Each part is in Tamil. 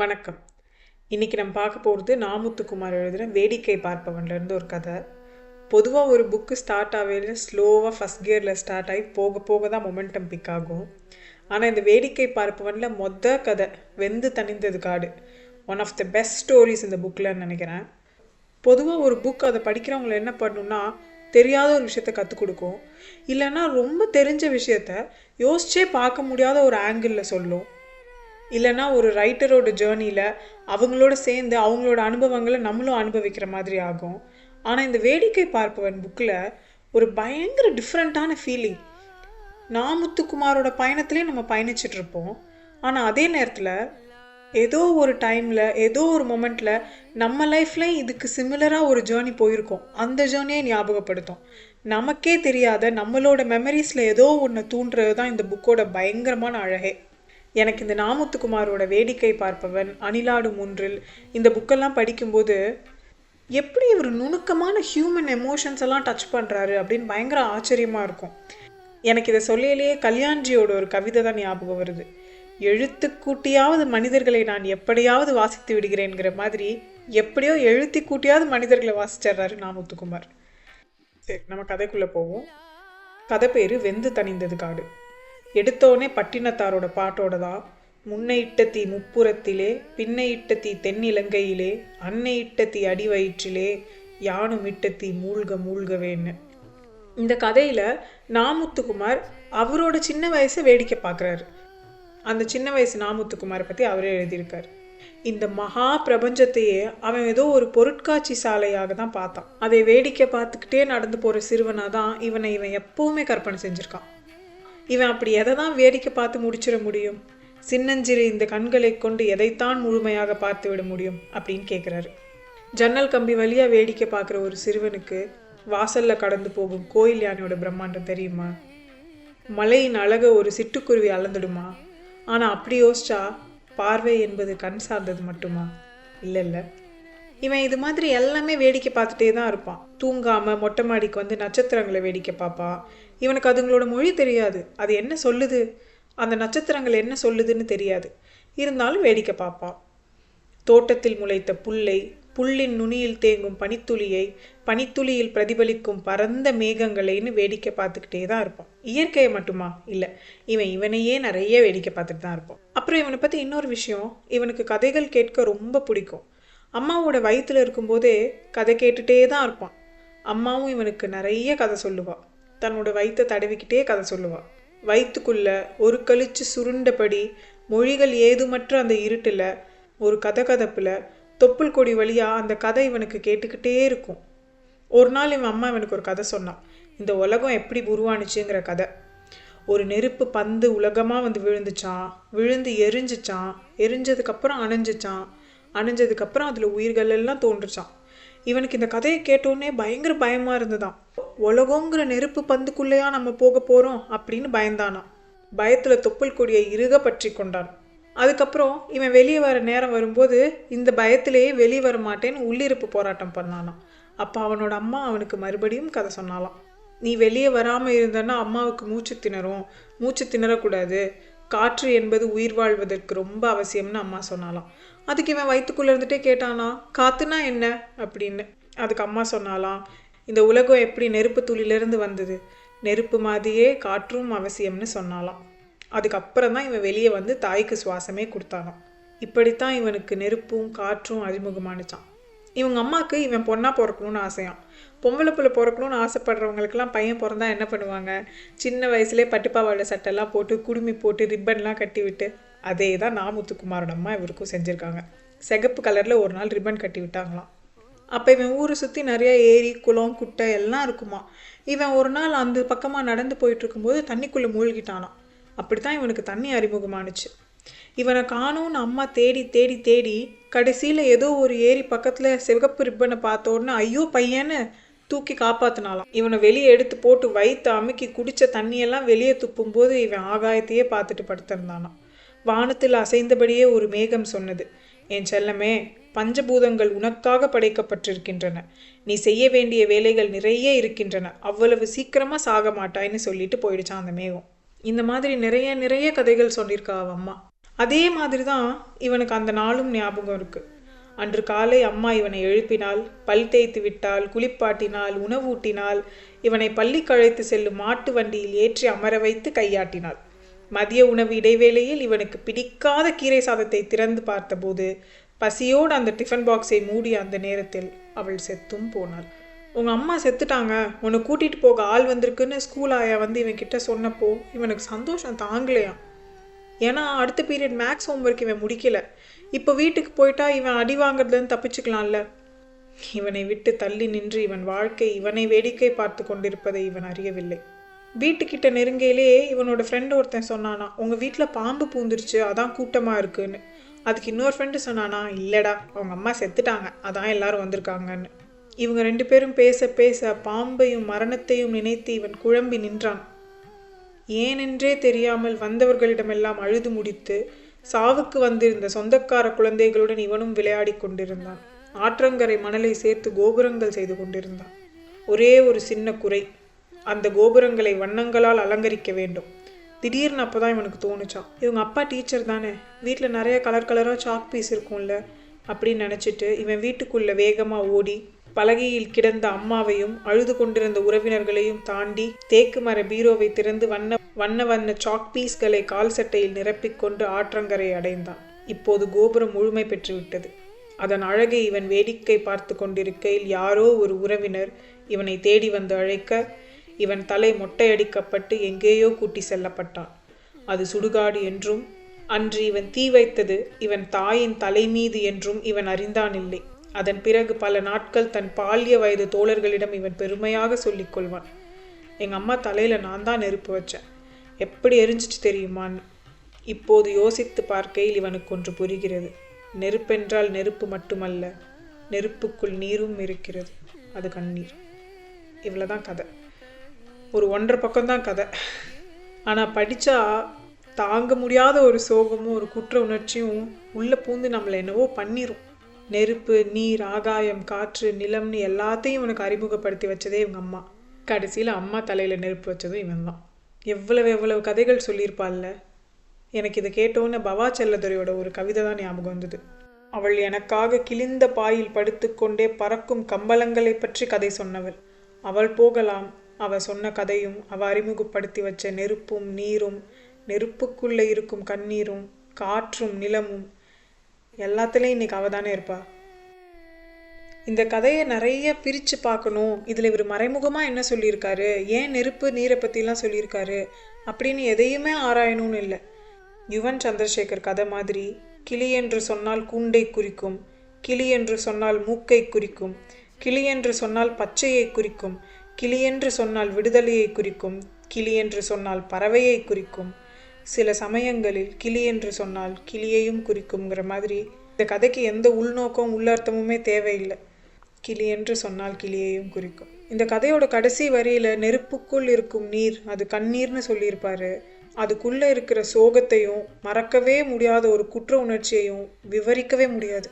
வணக்கம். இன்னைக்கு நம்ம பார்க்க போகிறது நாமுத்துக்குமார் எழுதுகிற வேடிக்கை பார்ப்பவன்லேருந்து ஒரு கதை. பொதுவாக ஒரு புக்கு ஸ்டார்ட் ஆகவே ஸ்லோவாக ஃபஸ்ட் கியரில் ஸ்டார்ட் ஆகி போக போக தான் மொமெண்டம் பிக் ஆகும். ஆனால் இந்த வேடிக்கை பார்ப்பவனில் மொத கதை Vendhu Thanindhathu Kaadu. One of the best stories இந்த புக்கில்னு நினைக்கிறேன். பொதுவாக ஒரு புக் அதை படிக்கிறவங்களை என்ன பண்ணுன்னா தெரியாத ஒரு விஷயத்த கற்றுக் கொடுக்கும். இல்லைன்னா ரொம்ப தெரிஞ்ச விஷயத்த யோசிச்சே பார்க்க முடியாத ஒரு ஆங்கிளில் சொல்லும். இல்லைன்னா ஒரு ரைட்டரோட ஜேர்னியில் அவங்களோட சேர்ந்து அவங்களோட அனுபவங்களை நம்மளும் அனுபவிக்கிற மாதிரி ஆகும். ஆனால் இந்த வேடிக்கை பார்ப்பவன் புக்கில் ஒரு பயங்கர டிஃப்ரெண்ட்டான ஃபீலிங் நாமுத்துக்குமாரோட பயணத்திலே நம்ம பயணிச்சிட்ருப்போம் ஆனால் அதே நேரத்தில் ஏதோ ஒரு டைமில் ஏதோ ஒரு மொமெண்ட்டில் நம்ம லைஃப்லேயும் இதுக்கு சிமிலராக ஒரு ஜேர்னி போயிருக்கோம். அந்த ஜேர்னியை ஞாபகப்படுத்தும். நமக்கே தெரியாத நம்மளோட மெமரிஸில் ஏதோ ஒன்று தூண்டுறது தான் இந்த புக்கோட பயங்கரமான அழகே. எனக்கு இந்த நாமுத்துக்குமாரோட வேடிக்கை பார்ப்பவன் அணிலாடு மூன்றில் இந்த புக்கெல்லாம் படிக்கும்போது எப்படி இவர் நுணுக்கமான ஹியூமன் எமோஷன்ஸ் எல்லாம் டச் பண்ணுறாரு அப்படின்னு பயங்கர ஆச்சரியமாக இருக்கும். எனக்கு இதை சொல்லையிலேயே கல்யாண்ஜியோட ஒரு கவிதை தான் ஞாபகம் வருது. எழுத்து கூட்டியாவது மனிதர்களை நான் எப்படியாவது வாசித்து விடுகிறேங்கிற மாதிரி எப்படியோ எழுத்தி கூட்டியாவது மனிதர்களை வாசிச்சிடுறாரு நாமுத்துக்குமார். சரி நம்ம கதைக்குள்ளே போவோம். கதை பேர் வெந்து தணிந்தது காடு. எடுத்தோனே பட்டினத்தாரோட பாட்டோட தான் முன்னை இட்ட தீ முப்புறத்திலே பின்னை இட்ட தீ தென்னிலங்கையிலே அன்னை இட்ட தீ அடிவயிற்றிலே யானும் இட்ட தீ மூழ்க மூழ்கவேன்னு. இந்த கதையில் நாமுத்துக்குமார் அவரோட சின்ன வயசை வேடிக்கை பார்க்குறாரு அந்த சின்ன வயசு நாமுத்துக்குமாரை பற்றி அவரே எழுதியிருக்கார். இந்த மகா பிரபஞ்சத்தையே அவன் ஏதோ ஒரு பொருட்காட்சி சாலையாக தான் பார்த்தான். அதை வேடிக்கை பார்த்துக்கிட்டே நடந்து போகிற சிறுவனாக தான் இவனை இவன் எப்பவுமே கற்பனை செஞ்சுருக்கான். இவன் அப்படி எதை தான் வேடிக்கை பார்த்து முடிச்சிட முடியும்? சின்னஞ்சிறு இந்த கண்களை கொண்டு எதைத்தான் முழுமையாக பார்த்து விட முடியும்? அப்படின்னு கேட்குறாரு ஜன்னல் கம்பி வழியாக வேடிக்கை பார்க்குற ஒரு சிறுவனுக்கு வாசல்ல கடந்து போகும் கோயில் யானையோட பிரம்மாண்டம் தெரியுமா? மலையின் அழக ஒரு சிட்டுக்குருவி அளந்துடுமா? ஆனால் அப்படி யோசிச்சா பார்வை என்பது கண் சார்ந்தது மட்டுமா? இல்லை இல்லை. இவன் இது மாதிரி எல்லாமே வேடிக்கை பார்த்துட்டே தான் இருப்பான். தூங்காம மொட்டை மாடிக்கு வந்து நட்சத்திரங்களை வேடிக்கை பார்ப்பான் இவனுக்கு அதுங்களோட மொழி தெரியாது. அது என்ன சொல்லுது? அந்த நட்சத்திரங்கள் என்ன சொல்லுதுன்னு தெரியாது. இருந்தாலும் வேடிக்கை பார்ப்பான். தோட்டத்தில் முளைத்த புல்லை புல்லின் நுனியில் தேங்கும் பனித்துளியை பனித்துளியில் பிரதிபலிக்கும் பரந்த மேகங்களைன்னு வேடிக்கை பார்த்துக்கிட்டே தான் இருப்பான். இயற்கையை மட்டுமா? இல்லை. இவன் இவனையே நிறைய வேடிக்கை பார்த்துட்டு தான் இருப்பான். அப்புறம் இவனை பற்றி இன்னொரு விஷயம் இவனுக்கு கதைகள் கேட்க ரொம்ப பிடிக்கும். அம்மாவோட வயிற்றில் இருக்கும்போதே கதை கேட்டுட்டே தான் இருப்பான். அம்மாவும் இவனுக்கு நிறைய கதை சொல்லுவாள் தன்னோட வயிற்றை தடவிக்கிட்டே கதை சொல்லுவாள் வயிற்றுக்குள்ள ஒரு கழிச்சு சுருண்டபடி மொழிகள் ஏதுமற்ற அந்த இருட்டில் ஒரு கதை கதப்பில் தொப்புள் கொடி வழியாக அந்த கதை இவனுக்கு கேட்டுக்கிட்டே இருக்கும். ஒரு நாள் இவன் அம்மா இவனுக்கு ஒரு கதை சொன்னான். இந்த உலகம் எப்படி உருவானுச்சுங்கிற கதை. ஒரு நெருப்பு பந்து உலகமாக வந்து விழுந்துச்சான் விழுந்து எரிஞ்சிச்சான் எரிஞ்சதுக்கப்புறம் அணைஞ்சிச்சான் அணிஞ்சதுக்கப்புறம் அதில் உயிர்கள் எல்லாம் தோன்றுச்சான் இவனுக்கு இந்த கதையை கேட்டோன்னே பயங்கர பயமாக இருந்ததான் உலகங்கிற நெருப்பு பந்துக்குள்ளேயா நம்ம போக போகிறோம் அப்படின்னு பயந்தானாம். பயத்தில் தொப்புள் கொடியை இறுக பற்றி கொண்டான். அதுக்கப்புறம் இவன் வெளியே வர நேரம் வரும்போது இந்த பயத்திலேயே வெளியே வர மாட்டேன்னு உள்ளிருப்பு போராட்டம் பண்ணானாம். அப்போ அவனோட அம்மா அவனுக்கு மறுபடியும் கதை சொன்னாலாம் நீ வெளியே வராமல் இருந்தன்னா அம்மாவுக்கு மூச்சு திணறும். மூச்சு திணறக்கூடாது. காற்று என்பது உயிர் வாழ்வதற்கு ரொம்ப அவசியம்னு அம்மா சொன்னாலாம் அதுக்கு இவன் வயிற்றுக்குள்ளே இருந்துட்டே கேட்டானா காத்துனா என்ன? அப்படின்னு. அதுக்கு அம்மா சொன்னாலாம் இந்த உலகம் எப்படி நெருப்பு துளிலேருந்து வந்தது? நெருப்பு மாதிரியே காற்றும் அவசியம்னு சொன்னாலாம் அதுக்கப்புறம் தான் இவன் வெளியே வந்து தாய்க்கு சுவாசமே கொடுத்தானாம். இப்படித்தான் இவனுக்கு நெருப்பும் காற்றும் அறிமுகமானுச்சான் இவங்க அம்மாவுக்கு இவன் பொண்ணாக பிறக்கணும்னு ஆசையாம். பொம்பளை பிள்ளை பிறக்கணும்னு ஆசைப்படுறவங்களுக்கெல்லாம் பையன் பிறந்தா என்ன பண்ணுவாங்க? சின்ன வயசுலேயே பட்டுப்பாவாடை சட்டெல்லாம் போட்டு குடுமி போட்டு ரிப்பன்லாம் கட்டி விட்டு அதே தான் நாமுத்துக்குமாரன் அம்மா இவருக்கும் செஞ்சுருக்காங்க. சிகப்பு கலரில் ஒரு நாள் ரிப்பன் கட்டி விட்டாங்களாம். அப்போ இவன் ஊரை சுற்றி நிறைய ஏரி குளம் குட்டை எல்லாம் இருக்குமா? இவன் ஒரு நாள் அந்த பக்கமாக நடந்து போயிட்டு இருக்கும்போது தண்ணிக்குள்ளே மூழ்கிட்டானான் அப்படித்தான் இவனுக்கு தண்ணி அறிமுகமானுச்சு. இவனை காணும்னு அம்மா தேடி தேடி தேடி கடைசியில் ஏதோ ஒரு ஏரி பக்கத்தில் சிவப்பு ரிப்பனை பார்த்த உடனே ஐயோ பையன்னு தூக்கி காப்பாத்தினாலாம் இவனை வெளியே எடுத்து போட்டு வயிற்று அமுக்கி குடித்த தண்ணியெல்லாம் வெளியே துப்பும்போது இவன் ஆகாயத்தையே பார்த்துட்டு படுத்திருந்தானான் வானத்தில் அசைந்தபடியே ஒரு மேகம் சொன்னது. என் செல்லமே பஞ்சபூதங்கள் உனக்காக படைக்கப்பட்டிருக்கின்றன. நீ செய்ய வேண்டிய வேலைகள் நிறைய இருக்கின்றன. அவ்வளவு சீக்கிரமா சாக மாட்டாய்ன்னு சொல்லிட்டு போயிடுச்சான் அந்த மேகம். இந்த மாதிரி நிறைய நிறைய கதைகள் சொல்லியிருக்கா அவ அம்மா. அதே மாதிரி தான் இவனுக்கு அந்த நாளும் ஞாபகம் இருக்கு. அன்று காலை அம்மா இவனை எழுப்பினால் பல் தேய்த்து விட்டால் குளிப்பாட்டினால் உணவூட்டினால் இவனை பள்ளிக்கு அழைத்து செல்லும் மாட்டு வண்டியில் ஏற்றி அமர வைத்து கையாட்டினாள். மதிய உணவு இடைவேளையில் இவனுக்கு பிடிக்காத கீரை சாதத்தை திறந்து பார்த்தபோது பசியோடு அந்த டிஃபன் பாக்ஸை மூடிய அந்த நேரத்தில் அவள் செத்தும் போனாள். உங்கள் அம்மா செத்துட்டாங்க. உன்னை கூட்டிகிட்டு போக ஆள் வந்திருக்குன்னு ஸ்கூல் ஆயா வந்து இவன் கிட்ட சொன்னப்போ இவனுக்கு சந்தோஷம் தாங்கலையாம் ஏன்னா அடுத்த பீரியட் மேக்ஸ் ஹோம்ஒர்க் இவன் முடிக்கலை. இப்போ வீட்டுக்கு போயிட்டா இவன் அடி வாங்குறதுலேருந்து தப்பிச்சுக்கலாம்ல? இவனை விட்டு தள்ளி நின்று இவன் வாழ்க்கை இவனை வேடிக்கை பார்த்து கொண்டிருப்பதை இவன் அறியவில்லை. வீட்டுக்கிட்ட நெருங்கையிலே இவனோட ஃப்ரெண்டு ஒருத்தன் சொன்னானா உங்கள் வீட்டில் பாம்பு பூந்துருச்சு அதான் கூட்டமாக இருக்குன்னு. அதுக்கு இன்னொரு ஃப்ரெண்டு சொன்னானா இல்லைடா அவங்க அம்மா செத்துட்டாங்க அதான் எல்லாரும் வந்திருக்காங்கன்னு. இவங்க ரெண்டு பேரும் பேச பேச பாம்பையும் மரணத்தையும் நினைத்து இவன் குழம்பி நின்றான். ஏனென்றே தெரியாமல் வந்தவர்களிடமெல்லாம் அழுது முடித்து சாவுக்கு வந்திருந்த சொந்தக்கார குழந்தைகளுடன் இவனும் விளையாடிக் கொண்டிருந்தான். ஆற்றங்கரை மணலை சேர்த்து கோபுரங்கள் செய்து கொண்டிருந்தான். ஒரே ஒரு சின்ன குறை அந்த கோபுரங்களை வண்ணங்களால் அலங்கரிக்க வேண்டும். திடீர்னு அப்பதான் இவனுக்கு தோணுச்சான் இவங்க அப்பா டீச்சர் தானே. வீட்டில் நிறைய கலர் கலராக சாக் பீஸ் இருக்கும்ல. அப்படின்னு நினச்சிட்டு இவன் வீட்டுக்குள்ள வேகமாக ஓடி பலகையில் கிடந்த அம்மாவையும் அழுது கொண்டிருந்த உறவினர்களையும் தாண்டி தேக்கு மர பீரோவை திறந்து வண்ண வண்ண வண்ண சாக் பீஸ்களை கால் சட்டையில் நிரப்பிக்கொண்டு ஆற்றங்கரை அடைந்தான். இப்போது கோபுரம் முழுமை பெற்றுவிட்டது அதன் அழகை இவன் வேடிக்கை பார்த்து கொண்டிருக்கையில் யாரோ ஒரு உறவினர் இவனை தேடி வந்து அழைக்க இவன் தலை மொட்டையடிக்கப்பட்டு எங்கேயோ கூட்டி செல்லப்பட்டான். அது சுடுகாடு என்றும் அன்று இவன் தீ வைத்தது இவன் தாயின் தலை மீது என்றும் இவன் அறிந்தான் இல்லை அதன் பிறகு பல நாட்கள் தன் பால்ய வயது தோழர்களிடம் இவன் பெருமையாக சொல்லிக் கொள்வான். எங்கள் அம்மா தலையில் நான் தான் நெருப்பு வச்சேன். எப்படி எரிஞ்சிட்டு தெரியுமான்னு? இப்போது யோசித்து பார்க்கையில் இவனுக்கு ஒன்று புரிகிறது. நெருப்பென்றால் நெருப்பு மட்டுமல்ல நெருப்புக்குள் நீரும் இருக்கிறது. அது கண்ணீர். இவ்வளோதான் கதை. ஒரு ஒன்றரை பக்கம்தான் கதை. ஆனால் படித்தா தாங்க முடியாத ஒரு சோகமும் ஒரு குற்ற உணர்ச்சியும் உள்ளே பூந்து நம்மளை என்னவோ பண்ணிடும் நெருப்பு நீர் ஆகாயம் காற்று நிலம்னு எல்லாத்தையும் இவனுக்கு அறிமுகப்படுத்தி வச்சதே இவங்க அம்மா. கடைசியில் அம்மா தலையில் நெருப்பு வச்சதும் இவன் தான் எவ்வளவு எவ்வளவு கதைகள் சொல்லியிருப்பாள்ல. எனக்கு இதை கேட்டோன்னே பவா செல்லதுரையோட ஒரு கவிதை தான் ஞாபகம் வந்தது. அவள் எனக்காக கிழிந்த பாயில் படுத்துக்கொண்டே பறக்கும் கம்பளங்களை பற்றி கதை சொன்னவள். அவள் போகலாம் அவ சொன்ன கதையும் அவ அறிமுகப்படுத்தி வச்ச நெருப்பும் நீரும் நெருப்புக்குள்ளே இருக்கும் கண்ணீரும் காற்றும் நிலமும் எல்லாத்துலேயும் இன்னைக்கு அவ தானே இருப்பா. இந்த கதையை நிறைய பிரித்து பார்க்கணும். இதில் இவர் மறைமுகமாக என்ன சொல்லியிருக்காரு? ஏன் நெருப்பு நீரை பற்றிலாம் சொல்லியிருக்காரு? அப்படின்னு எதையுமே ஆராயணும்னு இல்லை. யுவன் சந்திரசேகர் கதை மாதிரி கிளி என்று சொன்னால் கூண்டை குறிக்கும் கிளி என்று சொன்னால் மூக்கை குறிக்கும் கிளி என்று சொன்னால் பச்சையை குறிக்கும் கிளி என்று சொன்னால் விடுதலையை குறிக்கும் கிளி என்று சொன்னால் பறவையை குறிக்கும். சில சமயங்களில் கிளி என்று சொன்னால் கிளியையும் குறிக்குங்கிற மாதிரி இந்த கதைக்கு எந்த உள்நோக்கம் உள்ளர்த்தமுமே தேவையில்லை. கிளி என்று சொன்னால் கிளியையும் குறிக்கும். இந்த கதையோட கடைசி வரியில நெருப்புக்குள் இருக்கும் நீர் அது கண்ணீர்னு சொல்லியிருப்பாரு. அதுக்குள்ள இருக்கிற சோகத்தையும் மறக்கவே முடியாத ஒரு குற்ற உணர்ச்சியையும் விவரிக்கவே முடியாது.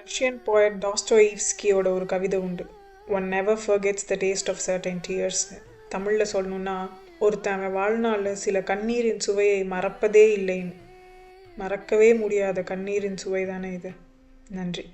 ரஷ்யன் போயட் டாஸ்டோயிவ்ஸ்கியோட ஒரு கவிதை உண்டு. One never forgets the taste of certain tears தமிழில் சொல்லணுன்னா ஒருத்தன் அவன் வாழ்நாளில் சில கண்ணீரின் சுவையை மறப்பதே இல்லைன்னு. மறக்கவே முடியாத கண்ணீரின் சுவை தானே இது. நன்றி.